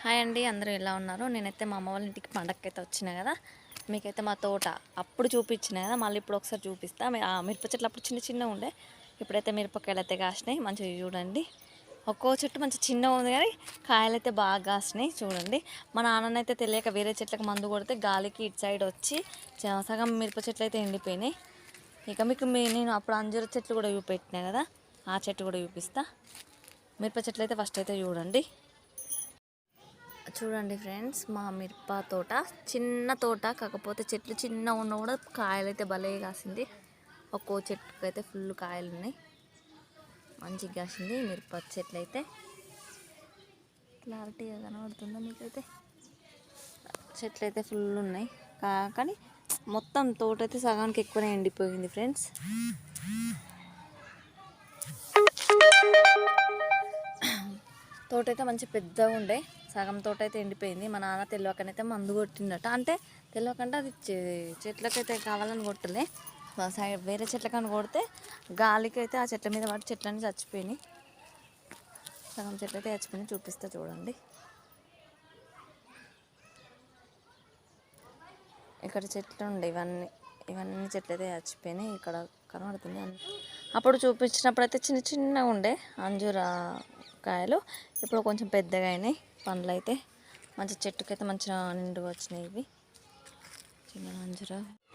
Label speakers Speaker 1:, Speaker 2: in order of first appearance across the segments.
Speaker 1: Hi అండి అందరూ ఎలా ఉన్నారు? నేనైతే మా అమ్మ వాళ్ళ ఇంటికి పండగకైతే అయితే వచ్చిన కదా మీకైతే మా తోట అప్పుడు చూపించిన కదా మళ్ళీ ఇప్పుడు ఒకసారి చూపిస్తా. ఆ మిరప చెట్లు అప్పుడు చిన్న చిన్న ఉండే ఇప్పుడైతే మిరపకాయలు అయితే కాసినాయి మంచిగా చూడండి. ఒక్కో చెట్టు మంచి చిన్న ఉంది కానీ కాయలు అయితే బాగా కాసినాయి చూడండి. మా నాన్ననైతే తెలియక వేరే చెట్లకు మందు కొడితే గాలికి ఇటు సైడ్ వచ్చి సగం మిరప చెట్లు అయితే ఎండిపోయినాయి. ఇక మీకు నేను అప్పుడు అంజూర చెట్లు కూడా చూపెట్టినా కదా ఆ చెట్టు కూడా చూపిస్తా. మిరప చెట్లు అయితే ఫస్ట్ అయితే చూడండి. చూడండి ఫ్రెండ్స్ మా మిరప తోట. చిన్న తోట కాకపోతే చెట్లు చిన్న ఉన్న కూడా కాయలు అయితే భలే కాసింది. ఒక్కో చెట్టుకు అయితే ఫుల్ కాయలు ఉన్నాయి మంచిగా కాసింది మిరప చెట్లు అయితే క్లారిటీగా కనబడుతుందా మీకైతే? చెట్లు అయితే ఫుల్ ఉన్నాయి. కా- కానీ మొత్తం తోట అయితే సగానికి ఎక్కువనే ఎండిపోయింది ఫ్రెండ్స్. తోట అయితే మంచి పెద్దగా ఉండే. సగం తోట అయితే ఎండిపోయింది. మా నాన్న తెలియకనైతే మందు కొట్టిందట అంటే తెలియకంటే అది చె- చెట్లకైతే కావాలని కొట్టలే. సైడ్ వేరే చెట్లకని కొడితే గాలికి అయితే ఆ చెట్ల మీద పడి చెట్లన్నీ చచ్చిపోయినాయి. సగం చెట్లు అయితే చచ్చిపోయినాయి. చూపిస్తా చూడండి. ఇక్కడ చెట్లు ఉండే ఇవన్నీ. ఇవన్నీ చెట్లు అయితే చచ్చిపోయినాయి. ఇక్కడ కనబడుతుంది. అప్పుడు చూపించినప్పుడు అయితే చిన్న చిన్నగా ఉండే. అంజూర కాయలు ఇప్పుడు కొంచెం పెద్దగా అయినాయి. పండ్లు అయితే మంచి చెట్టుకైతే మంచిగా నిండుగా వచ్చినాయి ఇవి. చిన్న అంజూర.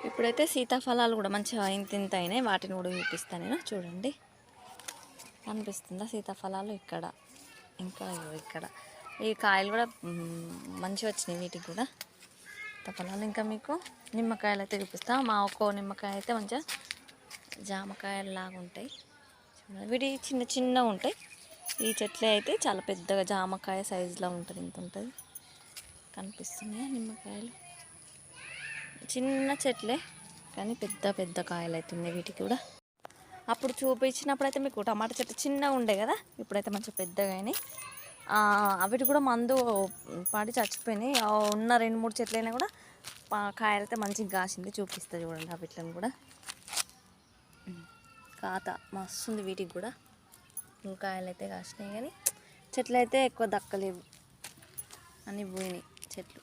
Speaker 1: ఇప్పుడైతే సీతాఫలాలు కూడా మంచిగా ఇంత ఇంత అయినాయి. వాటిని కూడా చూపిస్తాను నేను. చూడండి. కనిపిస్తుందా సీతాఫలాలు ఇక్కడ? ఇంకా ఇక్కడ. ఈ కాయలు కూడా మంచిగా వచ్చినాయి వీటికి కూడా. సీతాఫలాలు ఇంకా మీకు నిమ్మకాయలు అయితే చూపిస్తా. మా ఒక్కో నిమ్మకాయ అయితే మంచిగా జామకాయలు లాగా ఉంటాయి. వీటి చిన్న చిన్నగా ఉంటాయి. ఈ చెట్లే అయితే చాలా పెద్దగా జామకాయ సైజులో ఉంటుంది ఇంత ఉంటుంది. కనిపిస్తున్నాయి నిమ్మకాయలు? చిన్న చెట్లే కానీ పెద్ద పెద్ద కాయలు అవుతున్నాయి వీటికి కూడా. అప్పుడు చూపించినప్పుడు అయితే మీకు టమాటా చెట్టు చిన్నగా ఉండే కదా ఇప్పుడైతే మంచిగా పెద్దగా అయినాయి. అవిటి కూడా మందు పాడి చచ్చిపోయినాయి. ఉన్న రెండు మూడు చెట్లైనా కూడా కాయలైతే మంచిగా కాసింది చూపిస్తుంది చూడండి అవిట్లను కూడా. కాత మస్తుంది వీటికి కూడా. ఇంకా కాయలు అయితే కాసినాయి కానీ చెట్లు అయితే ఎక్కువ దక్కలేవు. అని పోయినాయి చెట్లు.